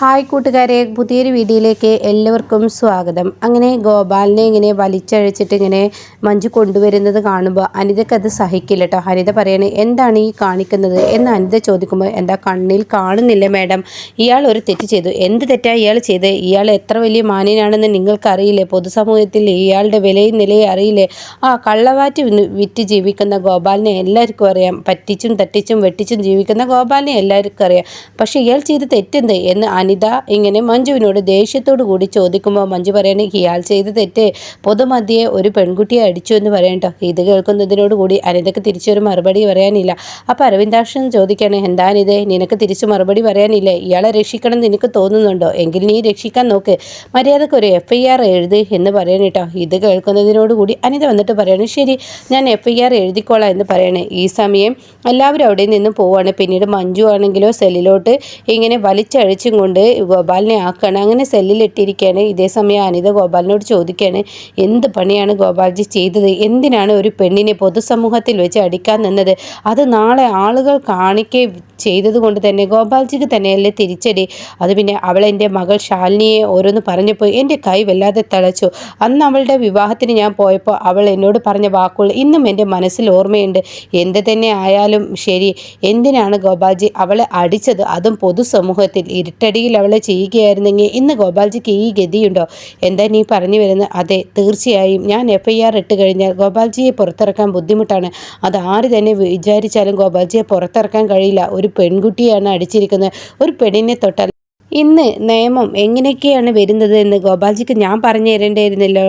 Hi കൂട്ടുകാരെ പുതിയൊരു വീഡിയോയിലേക്ക് എല്ലാവർക്കും സ്വാഗതം. അങ്ങനെ ഗോപാലിനെ ഇങ്ങനെ വലിച്ചഴിച്ചിട്ട് ഇങ്ങനെ മഞ്ജു കൊണ്ടുവരുന്നത് കാണുമ്പോൾ അനിതയ്ക്ക് അത് സഹിക്കില്ല കേട്ടോ അനിത പറയണേ എന്താണ് ഈ കാണിക്കുന്നത്? എന്ന് അനിത ചോദിക്കുമ്പോൾ എന്താ കണ്ണിൽ കാണുന്നില്ല മാഡം. ഇയാൾ ഒരു തെറ്റ് ചെയ്തു. എന്ത് തെറ്റാ ഇയാൾ ചെയ്ത്? ഇയാൾ എത്ര വലിയ മാന്യനാണെന്ന് നിങ്ങൾക്കറിയില്ലേ? പൊതുസമൂഹത്തിൽ ഇയാളുടെ വിലയും നിലയും അറിയില്ലേ? ആ കള്ളവാറ്റ് വിറ്റ് ജീവിക്കുന്ന ഗോപാലിനെ എല്ലാവർക്കും അറിയാം. പറ്റിച്ചും തട്ടിച്ചും വെട്ടിച്ചും ജീവിക്കുന്ന ഗോപാലിനെ എല്ലാവർക്കും അറിയാം. പക്ഷേ ഇയാൾ ചെയ്ത് തെറ്റെന്ത്? എന്ന് അനിത ഇങ്ങനെ മഞ്ജുവിനോട് ദേഷ്യത്തോടു കൂടി ചോദിക്കുമ്പോൾ മഞ്ജു പറയണേ ഇയാൾ ചെയ്ത തെറ്റ് പൊതുമധ്യയെ ഒരു പെൺകുട്ടിയെ അടിച്ചു എന്ന് പറയണ്ടോ ഇത് കേൾക്കുന്നതിനോട് കൂടി അനിതക്ക് തിരിച്ചൊരു മറുപടി പറയാനില്ല. അപ്പോൾ അരവിന്ദാക്ഷൻ ചോദിക്കണേ എന്താണിത് നിനക്ക് തിരിച്ചു മറുപടി പറയാനില്ലേ? ഇയാളെ രക്ഷിക്കണം നിനക്ക് തോന്നുന്നുണ്ടോ? എങ്കിൽ നീ രക്ഷിക്കാൻ നോക്ക്. മര്യാദയ്ക്ക് ഒരു എഫ് ഐ ആർ എഴുതി എന്ന് പറയണേട്ടോ ഇത് കേൾക്കുന്നതിനോട് കൂടി അനിത വന്നിട്ട് പറയണേ ശരി ഞാൻ എഫ് ഐ ആർ എഴുതിക്കോളാം എന്ന് പറയണേ. ഈ സമയം എല്ലാവരും അവിടെ നിന്ന് പോവുകയാണ് പിന്നീട് മഞ്ജു ആണെങ്കിലോ സെല്ലിലോട്ട് ഇങ്ങനെ വലിച്ചഴിച്ചും കൊണ്ട് കൊണ്ട് ഗോപാലിനെ ആക്കുകയാണ് അങ്ങനെ സെല്ലിലിട്ടിരിക്കുകയാണ് ഇതേ സമയം അനിത ഗോപാലിനോട് ചോദിക്കുകയാണ് എന്ത് പണിയാണ് ഗോപാൽജി ചെയ്തത്? എന്തിനാണ് ഒരു പെണ്ണിനെ പൊതുസമൂഹത്തിൽ വെച്ച് അടിക്കാൻ നിന്നത്? അത് നാളെ ആളുകൾ കാണിക്കെ ചെയ്തത് കൊണ്ട് തന്നെ ഗോപാൽജിക്ക് തന്നെയല്ലേ തിരിച്ചടി. അത് പിന്നെ അവൾ എന്റെ മകൾ ശാലിനിയെ ഓരോന്ന് പറഞ്ഞപ്പോൾ എന്റെ കൈ വല്ലാതെ തിളച്ചു. അന്ന് അവളുടെ വിവാഹത്തിന് ഞാൻ പോയപ്പോൾ അവൾ എന്നോട് പറഞ്ഞ വാക്കുകൾ ഇന്നും എന്റെ മനസ്സിൽ ഓർമ്മയുണ്ട്. എന്ത് തന്നെ ആയാലും ശരി എന്തിനാണ് ഗോപാൽജി അവളെ അടിച്ചത്? അതും പൊതുസമൂഹത്തിൽ ഇരുട്ടടിയിൽ അവളെ ചെയ്യുകയായിരുന്നെങ്കിൽ ഇന്ന് ഗോപാൽജിക്ക് ഈ ഗതിയുണ്ടോ? എന്താ നീ പറഞ്ഞു വരുന്നത്? അതെ തീർച്ചയായും. ഞാൻ എഫ് ഐ ആർ ഇട്ട് കഴിഞ്ഞാൽ ഗോപാൽജിയെ പുറത്തിറക്കാൻ ബുദ്ധിമുട്ടാണ്. അത് ആര് തന്നെ വിചാരിച്ചാലും ഗോപാൽജിയെ പുറത്തിറക്കാൻ കഴിയില്ല. ഒരു പെൺകുട്ടിയാണ് അടിച്ചിരിക്കുന്നത്. ഒരു പെണ്ണിനെ തൊട്ടാൽ ഇന്ന് നിയമം എങ്ങനെയൊക്കെയാണ് വരുന്നത് എന്ന് ഗോപാൽജിക്ക് ഞാൻ പറഞ്ഞു തരേണ്ടിയിരുന്നല്ലോ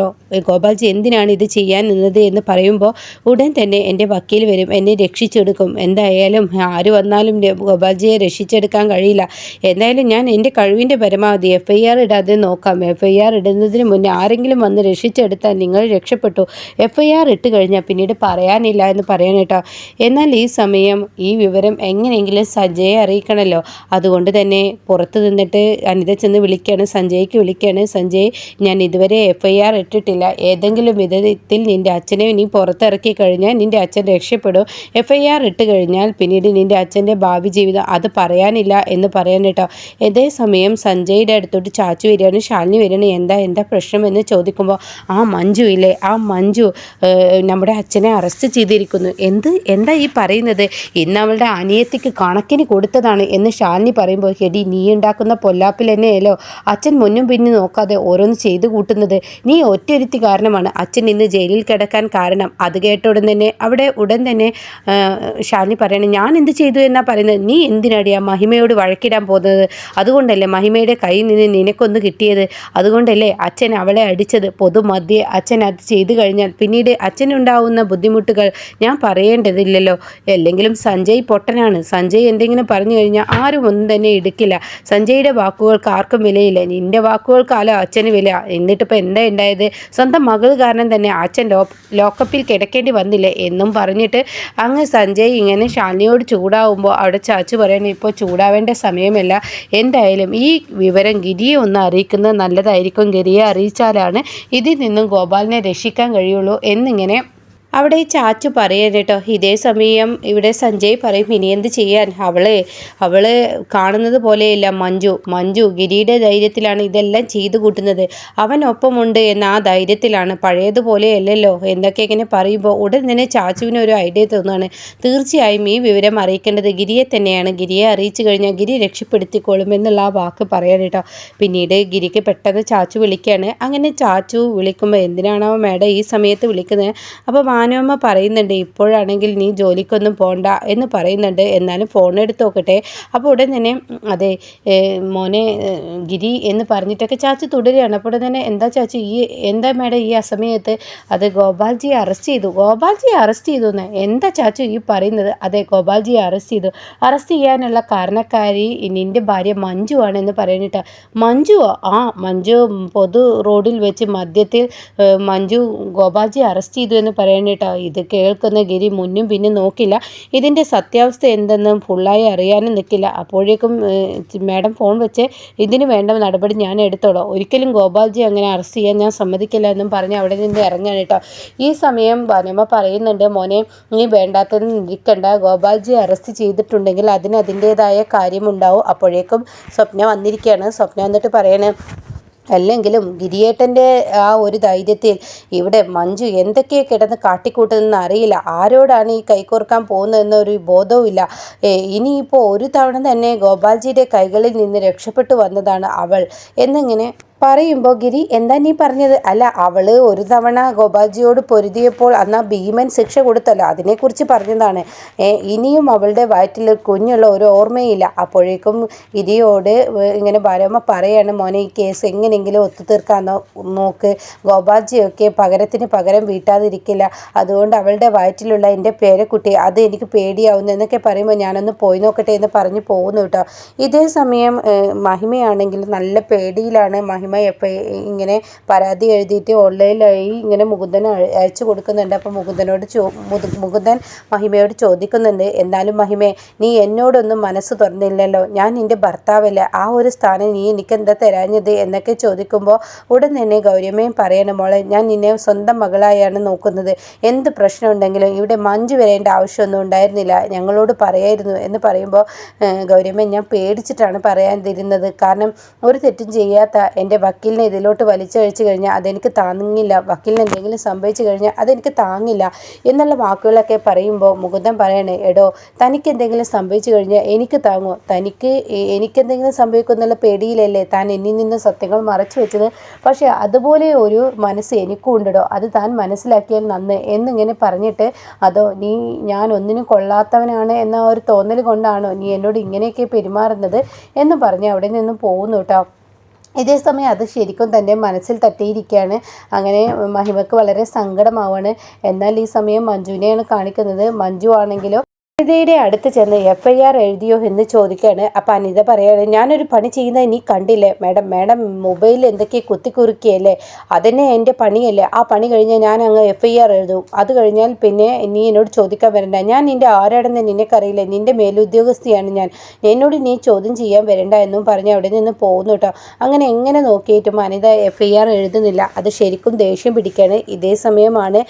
ഗോപാൽജി എന്തിനാണ് ഇത് ചെയ്യാൻ നിന്നത് എന്ന് പറയുമ്പോൾ ഉടൻ തന്നെ എന്റെ വക്കീൽ വരും എന്നെ രക്ഷിച്ചെടുക്കും. എന്തായാലും ആര് വന്നാലും ഗോപാൽജിയെ രക്ഷിച്ചെടുക്കാൻ കഴിയില്ല. എന്തായാലും ഞാൻ എന്റെ കഴിവിന്റെ പരമാവധി എഫ് ഐ ആർ ഇടാതെ നോക്കാം. എഫ് ഐ ആർ ഇടുന്നതിന് മുന്നേ ആരെങ്കിലും വന്ന് രക്ഷിച്ചെടുത്താൽ നിങ്ങൾ രക്ഷപ്പെട്ടു. എഫ് ഐ ആർ ഇട്ട് കഴിഞ്ഞാൽ പിന്നീട് പറയാനില്ല എന്ന് പറയാൻ കേട്ടോ. എന്നാൽ ഈ സമയം ഈ വിവരം എങ്ങനെയെങ്കിലും സജയെ അറിയിക്കണമല്ലോ. അതുകൊണ്ട് തന്നെ പുറത്തു നിന്നിട്ട് എന്നിട്ട് അനിത ചെന്ന് വിളിക്കുകയാണ് സഞ്ജയ്ക്ക് വിളിക്കുകയാണ് സഞ്ജയ് ഞാൻ ഇതുവരെ എഫ് ഐ ആർ ഇട്ടിട്ടില്ല. ഏതെങ്കിലും വിധത്തിൽ നിന്റെ അച്ഛനെ നീ പുറത്തിറക്കി കഴിഞ്ഞാൽ നിന്റെ അച്ഛൻ രക്ഷപ്പെടും. എഫ് ഐ ആർ ഇട്ട് കഴിഞ്ഞാൽ പിന്നീട് നിന്റെ അച്ഛന്റെ ഭാവി ജീവിതം അത് പറയാനില്ല എന്ന് പറയാൻ കേട്ടോ. ഇതേ സമയം സഞ്ജയുടെ അടുത്തോട്ട് ചാച്ചു വരികയാണ്. ശാലിനി വരികയാണ്. എന്താ എന്താ പ്രശ്നം? എന്ന് ചോദിക്കുമ്പോൾ ആ മഞ്ജു ഇല്ലേ? ആ മഞ്ജു നമ്മുടെ അച്ഛനെ അറസ്റ്റ് ചെയ്തിരിക്കുന്നു. എന്ത് എന്താ ഈ പറയുന്നത്? ഇന്ന് അവളുടെ അനിയത്തിക്ക് കണക്കിന് കൊടുത്തതാണ്. എന്ന് ശാലിനി പറയുമ്പോൾ ഹെഡി നീ ഉണ്ടാക്കുന്ന പൊല്ലാപ്പിൽ തന്നെയല്ലോ അച്ഛൻ മുന്നും പിന്നും നോക്കാതെ ഓരോന്ന് ചെയ്തു കൂട്ടുന്നത് നീ ഒറ്റൊരുത്തി കാരണമാണ്. അച്ഛൻ ഇന്ന് ജയിലിൽ കിടക്കാൻ കാരണം. അത് കേട്ട ഉടൻ തന്നെ അവിടെ ഉടൻ തന്നെ ഷാലിനി പറയണം ഞാൻ എന്ത് ചെയ്തു എന്നാ പറയുന്നത്? നീ എന്തിനടിയാ മഹിമയോട് വഴക്കിടാൻ പോകുന്നത്? അതുകൊണ്ടല്ലേ മഹിമയുടെ കയ്യിൽ നിന്ന് നിനക്കൊന്ന് കിട്ടിയത്? അതുകൊണ്ടല്ലേ അച്ഛൻ അവളെ അടിച്ചത്? പൊതുമധ്യേ അച്ഛൻ അത് ചെയ്തു കഴിഞ്ഞാൽ പിന്നീട് അച്ഛനുണ്ടാവുന്ന ബുദ്ധിമുട്ടുകൾ ഞാൻ പറയേണ്ടതില്ലല്ലോ. അല്ലെങ്കിലും സഞ്ജയ് പൊട്ടനാണ്. സഞ്ജയ് എന്തെങ്കിലും പറഞ്ഞു കഴിഞ്ഞാൽ ആരും ഒന്നും തന്നെ എടുക്കില്ല. സഞ്ജയുടെ നിന്റെ വാക്കുകൾക്ക് ആർക്കും വിലയില്ല. നിന്റെ വാക്കുകൾക്കാലോ അച്ഛന് വില? എന്നിട്ടിപ്പോൾ എന്താ ഉണ്ടായത് സ്വന്തം മകൾ കാരണം തന്നെ അച്ഛൻ ലോ ലോക്കപ്പിൽ കിടക്കേണ്ടി വന്നില്ലേ എന്നും പറഞ്ഞിട്ട് അങ്ങ് സഞ്ജയ് ഇങ്ങനെ ശാലിനിയോട് ചൂടാവുമ്പോൾ അവിടെ ചാച്ചു പറയുന്നത് ഇപ്പോൾ ചൂടാവേണ്ട സമയമല്ല. എന്തായാലും ഈ വിവരം ഗിരിയെ ഒന്ന് അറിയിക്കുന്നത് നല്ലതായിരിക്കും. ഗിരിയെ അറിയിച്ചാലാണ് ഇതിൽ നിന്നും ഗോപാലിനെ രക്ഷിക്കാൻ കഴിയുള്ളൂ എന്നിങ്ങനെ അവിടെ ചാച്ചു പറയരുത് കേട്ടോ. ഇതേ സമയം ഇവിടെ സഞ്ജയ് പറയും ഇനി എന്ത് ചെയ്യാൻ? അവളെ അവൾ കാണുന്നത് പോലെയല്ല മഞ്ജു. മഞ്ജു ഗിരിയുടെ ധൈര്യത്തിലാണ് ഇതെല്ലാം ചെയ്തു കൂട്ടുന്നത്. അവനൊപ്പമുണ്ട് എന്ന ആ ധൈര്യത്തിലാണ്. പഴയതുപോലെയല്ലല്ലോ. എന്നൊക്കെ ഇങ്ങനെ പറയുമ്പോൾ ഉടൻ തന്നെ ചാച്ചുവിന് ഒരു ഐഡിയ തോന്നുകയാണ്. തീർച്ചയായും ഈ വിവരം അറിയിക്കേണ്ടത് ഗിരിയെ തന്നെയാണ്. ഗിരിയെ അറിയിച്ചു കഴിഞ്ഞാൽ ഗിരി രക്ഷപ്പെടുത്തിക്കോളും എന്നുള്ള ആ വാക്ക് പറയാൻ കേട്ടോ. പിന്നീട് ഗിരിക്ക് പെട്ടെന്ന് ചാച്ചു വിളിക്കുകയാണ്. അങ്ങനെ ചാച്ചു വിളിക്കുമ്പോൾ എന്തിനാണോ മേഡം ഈ സമയത്ത് വിളിക്കുന്നത്. അപ്പോൾ മാനവമ്മ പറയുന്നുണ്ട് ഇപ്പോഴാണെങ്കിൽ നീ ജോലിക്കൊന്നും പോണ്ട എന്ന് പറയുന്നുണ്ട്. എന്നാലും ഫോൺ എടുത്ത് നോക്കട്ടെ. അപ്പോൾ ഉടൻ തന്നെ അതെ മോനെ ഗിരി എന്ന് പറഞ്ഞിട്ടൊക്കെ ചാച്ചി തുടരുകയാണ്. അപ്പോൾ തന്നെ എന്താ ചാച്ചി ഈ എന്താ മേഡം ഈ അസമയത്ത്? അത് ഗോപാൽജിയെ അറസ്റ്റ് ചെയ്തു. ഗോപാൽജിയെ അറസ്റ്റ് ചെയ്തു എന്ന്? എന്താ ചാച്ചു ഈ പറയുന്നത്? അതെ ഗോപാൽജിയെ അറസ്റ്റ് ചെയ്തു. അറസ്റ്റ് ചെയ്യാനുള്ള കാരണക്കാരി നിന്റെ ഭാര്യ മഞ്ജു ആണ് എന്ന് പറയുന്നിട്ട് മഞ്ജുവോ ആ മഞ്ജു പൊതു റോഡിൽ വെച്ച് മദ്യത്തിൽ മഞ്ജു ഗോപാൽജിയെ അറസ്റ്റ് ചെയ്തു എന്ന് പറയുന്നത് കേട്ടോ ഇത് കേൾക്കുന്ന ഗിരി മുന്നും പിന്നും നോക്കില്ല. ഇതിന്റെ സത്യാവസ്ഥ എന്തെന്നും ഫുള്ളായി അറിയാനും നിൽക്കില്ല അപ്പോഴേക്കും മാഡം ഫോൺ വെച്ച് ഇതിന് വേണ്ട നടപടി ഞാൻ എടുത്തോളാം. ഒരിക്കലും ഗോപാൽജി അങ്ങനെ അറസ്റ്റ് ചെയ്യാൻ ഞാൻ സമ്മതിക്കില്ല എന്നും പറഞ്ഞ് അവിടെ നിന്ന് ഇറങ്ങാൻ കേട്ടോ. ഈ സമയം വനമ പറയുന്നുണ്ട് മോനെ നീ വേണ്ടാത്തത് നിൽക്കണ്ട. ഗോപാൽജി അറസ്റ്റ് ചെയ്തിട്ടുണ്ടെങ്കിൽ അതിന് അതിന്റേതായ കാര്യമുണ്ടാവും. അപ്പോഴേക്കും സ്വപ്ന വന്നിരിക്കുകയാണ്. സ്വപ്ന വന്നിട്ട് പറയണേ അല്ലെങ്കിലും ഗിരിയേട്ടന്റെ ആ ഒരു ധൈര്യത്തിൽ ഇവിടെ മഞ്ജു എന്തൊക്കെ കിടന്ന് കാട്ടിക്കൂട്ടുന്നതെന്ന് അറിയില്ല. ആരോടാണ് ഈ കൈകോർക്കാൻ പോകുന്നതെന്നൊരു ബോധവും ഇല്ല ഇനിയിപ്പോൾ ഒരു തവണ തന്നെ ഗോപാൽജിയുടെ കൈകളിൽ നിന്ന് രക്ഷപ്പെട്ടു വന്നതാണ് അവൾ. എന്നിങ്ങനെ പറയുമ്പോൾ ഗിരി എന്താ നീ പറഞ്ഞത്? അല്ല അവൾ ഒരു തവണ ഗോപാൽജിയോട് പൊരുതിയപ്പോൾ അന്ന് ഭീമൻ ശിക്ഷ കൊടുത്തല്ലോ. അതിനെക്കുറിച്ച് പറഞ്ഞതാണ്. ഇനിയും അവളുടെ വയറ്റിൽ കുഞ്ഞുള്ള ഒരു ഓർമ്മയില്ല. അപ്പോഴേക്കും ഗിരിയോട് ഇങ്ങനെ ബാലമ്മ പറയാണ് മോനെ ഈ കേസ് എങ്ങനെയെങ്കിലും ഒത്തുതീർക്കാൻ നോക്ക്. ഗോപാൽജിയൊക്കെ പകരത്തിന് പകരം വീട്ടാതിരിക്കില്ല. അതുകൊണ്ട് അവളുടെ വയറ്റിലുള്ള എന്റെ പേരക്കുട്ടി അത് എനിക്ക് പേടിയാവുന്നു എന്നൊക്കെ പറയുമ്പോൾ ഞാനൊന്ന് പോയി നോക്കട്ടെ എന്ന് പറഞ്ഞു പോകുന്നു കേട്ടോ. ഇതേ സമയം മഹിമയാണെങ്കിൽ നല്ല പേടിയിലാണ് മഹിമ അമ്മ എപ്പോൾ ഇങ്ങനെ പരാതി എഴുതിയിട്ട് ഓൺലൈനിലായി ഇങ്ങനെ മുകുന്ദൻ അയച്ചു കൊടുക്കുന്നുണ്ട്. അപ്പോൾ മുകുന്ദനോട് ചോ മുകുന്ദൻ മഹിമയോട് ചോദിക്കുന്നുണ്ട്. എന്നാലും മഹിമേ നീ എന്നോടൊന്നും മനസ്സ് തുറന്നില്ലല്ലോ. ഞാൻ നിന്റെ ഭർത്താവല്ല. ആ ഒരു സ്ഥാനം നീ എനിക്കെന്താ തരാഞ്ഞത്? എന്നൊക്കെ ചോദിക്കുമ്പോൾ ഉടൻ തന്നെ ഗൗരമ്മയും പറയണം മോളെ ഞാൻ നിന്നെ സ്വന്തം മകളായാണ് നോക്കുന്നത്. എന്ത് പ്രശ്നമുണ്ടെങ്കിലും ഇവിടെ മഞ്ജു വരേണ്ട ആവശ്യമൊന്നും ഉണ്ടായിരുന്നില്ല. ഞങ്ങളോട് പറയായിരുന്നു. എന്ന് പറയുമ്പോൾ ഗൗരമ്മ ഞാൻ പേടിച്ചിട്ടാണ് പറയാൻ തരുന്നത് കാരണം ഒരു തെറ്റും ചെയ്യാത്ത എന്റെ വക്കീലിനെ ഇതിലോട്ട് വലിച്ചഴിച്ചു കഴിഞ്ഞാൽ അതെനിക്ക് താങ്ങില്ല. വക്കീലിന് എന്തെങ്കിലും സംഭവിച്ചു കഴിഞ്ഞാൽ അതെനിക്ക് താങ്ങില്ല എന്നുള്ള വാക്കുകളൊക്കെ പറയുമ്പോൾ മുകുന്ദൻ പറയണേ എടോ തനിക്ക് എന്തെങ്കിലും സംഭവിച്ചു കഴിഞ്ഞാൽ എനിക്ക് താങ്ങോ. തനിക്ക് എനിക്കെന്തെങ്കിലും സംഭവിക്കും എന്നുള്ള പേടിയിലല്ലേ താൻ എന്നിൽ നിന്ന് സത്യങ്ങൾ മറച്ചു വെച്ചത്? പക്ഷേ അതുപോലെ ഒരു മനസ്സ് എനിക്കും ഉണ്ടോ അത് താൻ മനസ്സിലാക്കിയാൽ നന്ന്. എന്നിങ്ങനെ പറഞ്ഞിട്ട് അതോ നീ ഞാൻ ഒന്നിനും കൊള്ളാത്തവനാണ് എന്ന ഒരു തോന്നൽ കൊണ്ടാണോ നീ എന്നോട് ഇങ്ങനെയൊക്കെ പെരുമാറുന്നത്? എന്ന് പറഞ്ഞ് അവിടെ നിന്നും പോകുന്നു കേട്ടോ ഇതേ സമയം അത് ശരിക്കും തന്റെ മനസ്സിൽ തട്ടിയിരിക്കുകയാണ്. അങ്ങനെ മഹിമക്ക് വളരെ സങ്കടമാവാണ്. എന്നാൽ ഈ സമയം മഞ്ജുവിനെയാണ് കാണിക്കുന്നത്. മഞ്ജു ആണെങ്കിലോ അനിതയുടെ അടുത്ത് ചെന്ന് എഫ് ഐ ആർ എഴുതിയോ എന്ന് ചോദിക്കുകയാണ് അപ്പം അനിത പറയുകയാണ് ഞാനൊരു പണി ചെയ്യുന്നത് നീ കണ്ടില്ലേ? മാഡം മാഡം മൊബൈലിൽ എന്തൊക്കെ കുത്തിക്കുറുക്കിയല്ലേ? അതന്നെ എന്റെ പണിയല്ലേ? ആ പണി കഴിഞ്ഞാൽ ഞാൻ അങ്ങ് എഫ് ഐ ആർ എഴുതും. അത് കഴിഞ്ഞാൽ പിന്നെ നീ എന്നോട് ചോദിക്കാൻ വരണ്ട. ഞാൻ നിന്റെ ആരാടെന്ന് നിനക്കറിയില്ല. നിന്റെ മേലുദ്യോഗസ്ഥയാണ് ഞാൻ. എന്നോട് നീ ചോദ്യം ചെയ്യാൻ വരണ്ട എന്നും പറഞ്ഞ് അവിടെ നിന്ന് പോകുന്നു കേട്ടോ അങ്ങനെ എങ്ങനെ നോക്കിയിട്ടും അനിത എഫ് ഐ ആർ എഴുതുന്നില്ല. അത് ശരിക്കും ദേഷ്യം പിടിക്കുകയാണ് ഇതേ സമയമാണ്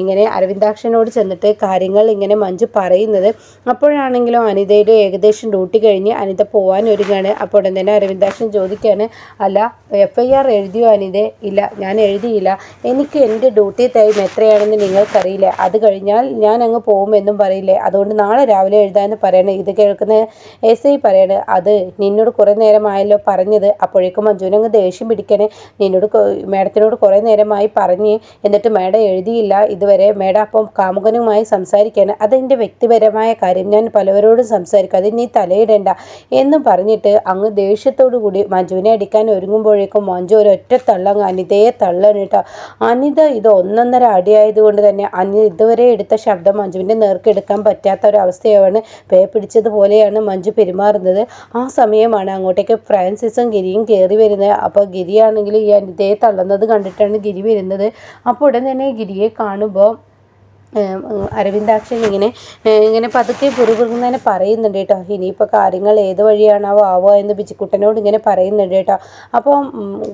ഇങ്ങനെ അരവിന്ദാക്ഷനോട് ചെന്നിട്ട് കാര്യങ്ങൾ ഇങ്ങനെ മഞ്ജു പറയുന്നത്. പറയുന്നത് അപ്പോഴാണെങ്കിലും അനിതയുടെ ഏകദേശം ഡ്യൂട്ടി കഴിഞ്ഞ് അനിത പോകാൻ ഒരുങ്ങാണ്. അപ്പോൾ ഉടൻ തന്നെ അരവിന്ദാക്ഷൻ ചോദിക്കുകയാണ് അല്ല എഫ് ഐ ആർ എഴുതിയോ അനിത? ഇല്ല ഞാൻ എഴുതിയില്ല. എനിക്ക് എന്റെ ഡ്യൂട്ടി ടൈം എത്രയാണെന്ന് നിങ്ങൾക്കറിയില്ലേ? അത് കഴിഞ്ഞാൽ ഞാൻ അങ്ങ് പോകുമെന്നും പറയില്ലേ? അതുകൊണ്ട് നാളെ രാവിലെ എഴുതാമെന്ന് പറയണേ. ഇത് കേൾക്കുന്ന എസ് ഐ പറയണേ അത് നിന്നോട് കുറേ നേരമായല്ലോ പറഞ്ഞത്. അപ്പോഴേക്കും മഞ്ജുവിനങ്ങ് ദേഷ്യം പിടിക്കണേ. നിന്നോട് മേഡത്തിനോട് കുറേ നേരമായി പറഞ്ഞ്. എന്നിട്ട് മേഡം എഴുതിയില്ല. ഇതുവരെ മേഡം അപ്പം കാമുകനുമായി സംസാരിക്കുകയാണ് അതെന്റെ വ്യക്തിപര പരമായ കാര്യം. ഞാൻ പലവരോടും സംസാരിക്കും. നീ തലയിടേണ്ട എന്നും പറഞ്ഞിട്ട് അങ്ങ് ദേഷ്യത്തോടു കൂടി മഞ്ജുവിനെ അടിക്കാൻ ഒരുങ്ങുമ്പോഴേക്കും മഞ്ജു ഒരു ഒറ്റ തള്ളങ്ങ് അനിതയെ തള്ളാണ് കേട്ടോ. അനിത ഇത് ഒന്നൊന്നര അടിയായതുകൊണ്ട് തന്നെ അനി ഇതുവരെ എടുത്ത ശബ്ദം മഞ്ജുവിന്റെ നേർക്കെടുക്കാൻ പറ്റാത്ത ഒരവസ്ഥയാണ് പേ പിടിച്ചതുപോലെയാണ് മഞ്ജു പെരുമാറുന്നത്. ആ സമയമാണ് അങ്ങോട്ടേക്ക് ഫ്രാൻസിസും ഗിരിയും കയറി വരുന്നത്. അപ്പോൾ ഗിരിയാണെങ്കിൽ ഈ അനിതയെ തള്ളുന്നത് കണ്ടിട്ടാണ് ഗിരി വരുന്നത്. അപ്പോൾ ഉടൻ തന്നെ ഗിരിയെ കാണുമ്പോൾ അരവിന്ദാക്ഷൻ ഇങ്ങനെ ഇങ്ങനെ പതുക്കെ പുറുപുറുന്നതിനെ പറയുന്നുണ്ട് കേട്ടോ. ഇനിയിപ്പോൾ കാര്യങ്ങൾ ഏത് വഴിയാണാവോ ആവോ എന്ന് ബിജിക്കുട്ടനോട് ഇങ്ങനെ പറയുന്നുണ്ട് കേട്ടോ. അപ്പോൾ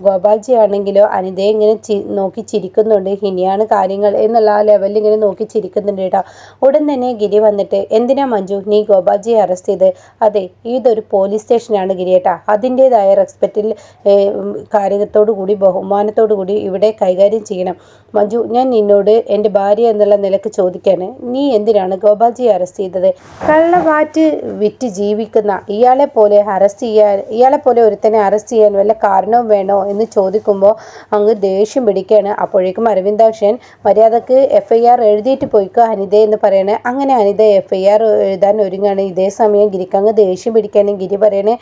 ഗോപാൽജി ആണെങ്കിലോ അനിതയെ ഇങ്ങനെ ചി നോക്കി ചിരിക്കുന്നുണ്ട്. ഇനിയാണ് കാര്യങ്ങൾ എന്നുള്ള ആ ലെവലിൽ ഇങ്ങനെ നോക്കി ചിരിക്കുന്നുണ്ട് കേട്ടോ. ഉടൻ തന്നെ ഗിരി വന്നിട്ട് എന്തിനാ മഞ്ജു? നീ ഗോപാൽജിയെ അറസ്റ്റ് ചെയ്ത്? അതെ ഇതൊരു പോലീസ് സ്റ്റേഷനാണ് ഗിരി ഏട്ടാ അതിന്റേതായ റെസ്പെക്റ്റിൽ കാര്യത്തോടു കൂടി ബഹുമാനത്തോടു കൂടി ഇവിടെ കൈകാര്യം ചെയ്യണം. മഞ്ജു ഞാൻ നിന്നോട് എന്റെ ഭാര്യ എന്നുള്ള നിലയ്ക്ക് ചോദിക്കാണ് നീ എന്തിനാണ് ഗോപാൽജിയെ അറസ്റ്റ് ചെയ്തത്? കള്ളവാറ്റ് വിറ്റ് ജീവിക്കുന്ന ഇയാളെ പോലെ അറസ്റ്റ് ചെയ്യാൻ ഇയാളെ പോലെ ഒരുത്തനെ അറസ്റ്റ് ചെയ്യാൻ വല്ല കാരണവും വേണോ എന്ന് ചോദിക്കുമ്പോൾ അങ്ങ് ദേഷ്യം പിടിക്കുകയാണ് അപ്പോഴേക്കും അരവിന്ദാക്ഷൻ മര്യാദയ്ക്ക് എഫ് ഐ ആർ എഴുതിയിട്ട് പോയിക്കോ അനിത എന്ന് പറയണേ. അങ്ങനെ അനിത എഫ് ഐ ആർ എഴുതാൻ ഒരുങ്ങാണ്. ഇതേ സമയം ഗിരിക്കങ്ങ് ദേഷ്യം പിടിക്കാനും ഗിരി പറയണേ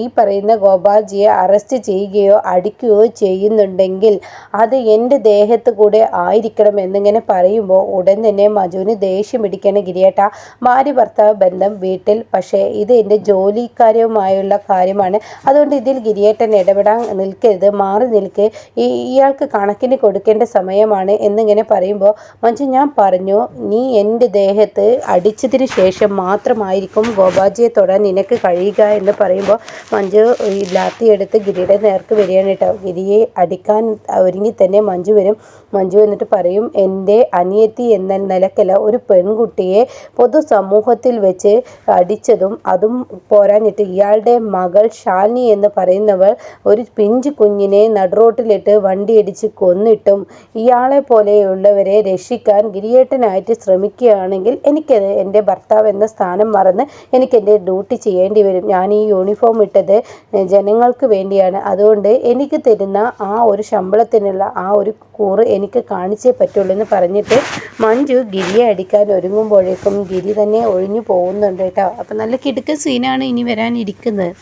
ഈ പറയുന്ന ഗോപാൽജിയെ അറസ്റ്റ് ചെയ്യുകയോ അടിക്കുകയോ ചെയ്യുന്നുണ്ടെങ്കിൽ അത് എന്റെ ദേഹത്ത് കൂടെ ആയിരിക്കണം എന്നിങ്ങനെ പറയുമ്പോൾ ഉടൻ തന്നെ മജുവിന് ദേഷ്യം പിടിക്കണം ഗിരിയേട്ട. ഭാര്യ ഭർത്താവ് ബന്ധം വീട്ടിൽ. പക്ഷേ ഇത് എന്റെ ജോലിക്കാരുമായുള്ള കാര്യമാണ്. അതുകൊണ്ട് ഇതിൽ ഗിരിയേട്ടൻ ഇടപെടാൻ നിൽക്കരുത്. മാറി നിൽക്ക്. ഇയാൾക്ക് കണക്കിന് കൊടുക്കേണ്ട സമയമാണ് എന്നിങ്ങനെ പറയുമ്പോൾ മഞ്ജു ഞാൻ പറഞ്ഞു നീ എന്റെ ദേഹത്ത് അടിച്ചതിന് ശേഷം മാത്രമായിരിക്കും ഗോപാജിയെ തൊടാൻ നിനക്ക് കഴിയുക എന്ന് പറയുമ്പോൾ മഞ്ജു ലാത്തി എടുത്ത് ഗിരിയുടെ നേർക്ക് വരികയാണ് കേട്ടോ. ഗിരിയെ അടിക്കാൻ ഒരുങ്ങി തന്നെ മഞ്ജു വരും മഞ്ജു എന്നിട്ട് പറയും എന്റെ അനിയത്തി എന്ന നിലക്കല്ല ഒരു പെൺകുട്ടിയെ പൊതുസമൂഹത്തിൽ വെച്ച് അടിച്ചതും അതും പോരാഞ്ഞിട്ട് ഇയാളുടെ മകൾ ഷാലിനി എന്ന് പറയുന്നവൾ ഒരു പിഞ്ചു കുഞ്ഞിനെ നടുറോട്ടിലിട്ട് വണ്ടിയിടിച്ച് കൊന്നിട്ടും ഇയാളെ പോലെയുള്ളവരെ രക്ഷിക്കാൻ ഗിരിയേട്ടനായിട്ട് ശ്രമിക്കുകയാണെങ്കിൽ എനിക്കത് എന്റെ ഭർത്താവ് എന്ന സ്ഥാനം മറന്ന് എനിക്ക് എന്റെ ഡ്യൂട്ടി ചെയ്യേണ്ടി വരും. ഞാൻ ഈ യൂണിഫോം ഇട്ടത് ജനങ്ങൾക്ക് വേണ്ടിയാണ്. അതുകൊണ്ട് എനിക്ക് തരുന്ന ആ ഒരു ശമ്പളത്തിനുള്ള ആ ഒരു കൂറ് എനിക്ക് കാണിച്ചേ പറ്റുള്ളൂ എന്ന് പറഞ്ഞിട്ട് മഞ്ജു ഗിരിയെ അടിക്കാൻ ഒരുങ്ങുമ്പോഴേക്കും ഗിരി തന്നെ ഒഴിഞ്ഞു പോകുന്നുണ്ട് കേട്ടോ. അപ്പം നല്ല കിടുക്കൻ സീനാണ് ഇനി വരാനിരിക്കുന്നത്.